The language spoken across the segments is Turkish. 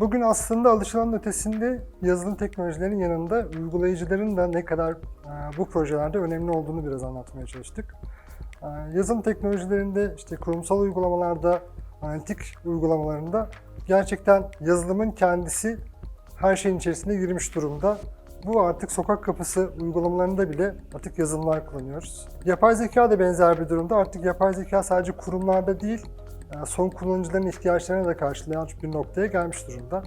Bugün aslında alışılanın ötesinde yazılım teknolojilerinin yanında uygulayıcıların da ne kadar e, bu projelerde önemli olduğunu biraz anlatmaya çalıştık. E, Yazılım teknolojilerinde işte kurumsal uygulamalarda, analitik uygulamalarında gerçekten yazılımın kendisi her şeyin içerisine girmiş durumda. Bu artık sokak kapısı uygulamalarında bile artık yazılımlar kullanıyoruz. Yapay zeka da benzer bir durumda. Artık yapay zeka sadece kurumlarda değil, son kullanıcıların ihtiyaçlarına da karşılayan bir noktaya gelmiş durumda.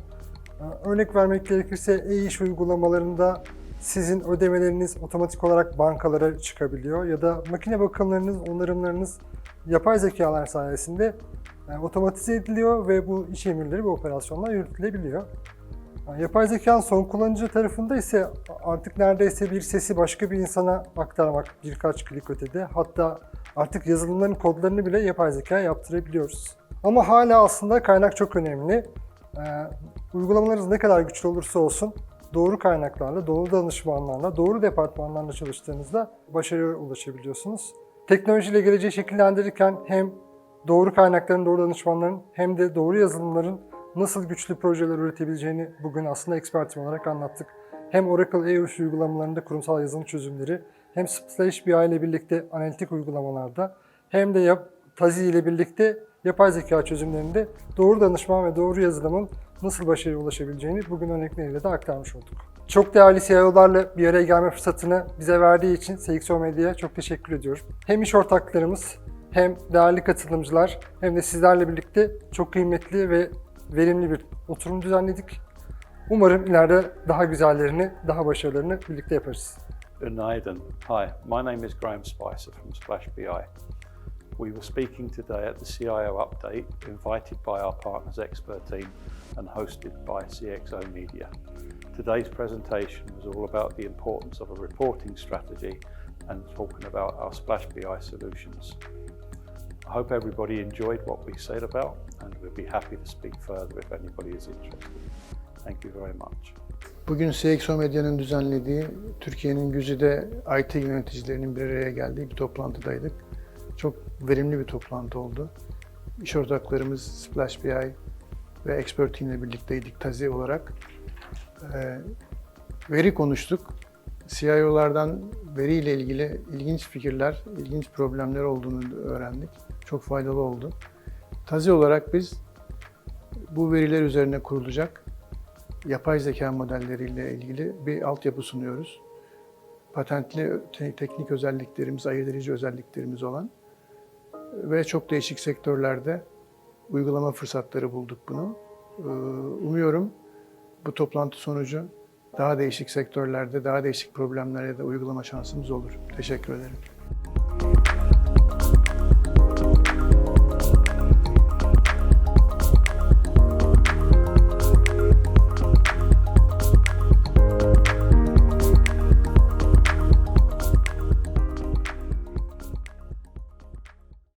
E, Örnek vermek gerekirse e-iş uygulamalarında sizin ödemeleriniz otomatik olarak bankalara çıkabiliyor ya da makine bakımlarınız, onarımlarınız yapay zekalar sayesinde e, otomatize ediliyor ve bu iş emirleri ve operasyonlar yürütülebiliyor. Yani Yapay zekanın son kullanıcı tarafında ise artık neredeyse bir sesi başka bir insana aktarmak birkaç klik ötede. Hatta artık yazılımların kodlarını bile yapay zeka yaptırabiliyoruz. Ama hala aslında kaynak çok önemli. Ee, uygulamalarınız ne kadar güçlü olursa olsun doğru kaynaklarla, doğru danışmanlarla, doğru departmanlarla çalıştığınızda başarıya ulaşabiliyorsunuz. Teknolojiyle geleceği şekillendirirken hem doğru kaynakların, doğru danışmanların hem de doğru yazılımların nasıl güçlü projeler üretebileceğini bugün aslında ekspertim olarak anlattık. Hem Oracle EUS uygulamalarında kurumsal yazılım çözümleri, hem Splash BI ile birlikte analitik uygulamalarda, hem de yap, Tazi ile birlikte yapay zeka çözümlerinde doğru danışman ve doğru yazılımın nasıl başarıya ulaşabileceğini bugün örnekleriyle de aktarmış olduk. Çok değerli CIO'larla bir araya gelme fırsatını bize verdiği için CXO Medya'ya çok teşekkür ediyorum. Hem iş ortaklarımız hem değerli katılımcılar hem de sizlerle birlikte çok kıymetli ve verimli bir oturum düzenledik. Umarım ileride daha güzellerini, daha başarılarını birlikte yaparız. Günaydın. Hi, my name is Graham Spicer from Splash BI. We were speaking today at the CIO update, invited by our partners expert team and hosted by CXO Media. Today's presentation was all about the importance of a reporting strategy and talking about our Splash BI solutions. I hope everybody enjoyed what we said about and we'll be happy to speak further if anybody is interested. Thank you very much. Bugün CXO Medya'nın düzenlediği, Türkiye'nin güzide IT yöneticilerinin bir araya geldiği bir toplantıdaydık. Çok verimli bir toplantı oldu. İş ortaklarımız Splash BI ve Expert Team ile birlikteydik Tazi olarak. Ee, veri konuştuk. CIO'lardan veriyle ilgili ilginç fikirler, ilginç problemler olduğunu öğrendik. Çok faydalı oldu. Tazi olarak biz bu veriler üzerine kurulacak yapay zeka modelleriyle ilgili bir altyapı sunuyoruz. Patentli te- teknik özelliklerimiz, ayırt edici özelliklerimiz olan ve çok değişik sektörlerde uygulama fırsatları bulduk bunu. Ee, Umuyorum bu toplantı sonucu daha değişik sektörlerde, daha değişik problemlere de uygulama şansımız olur. Teşekkür ederim.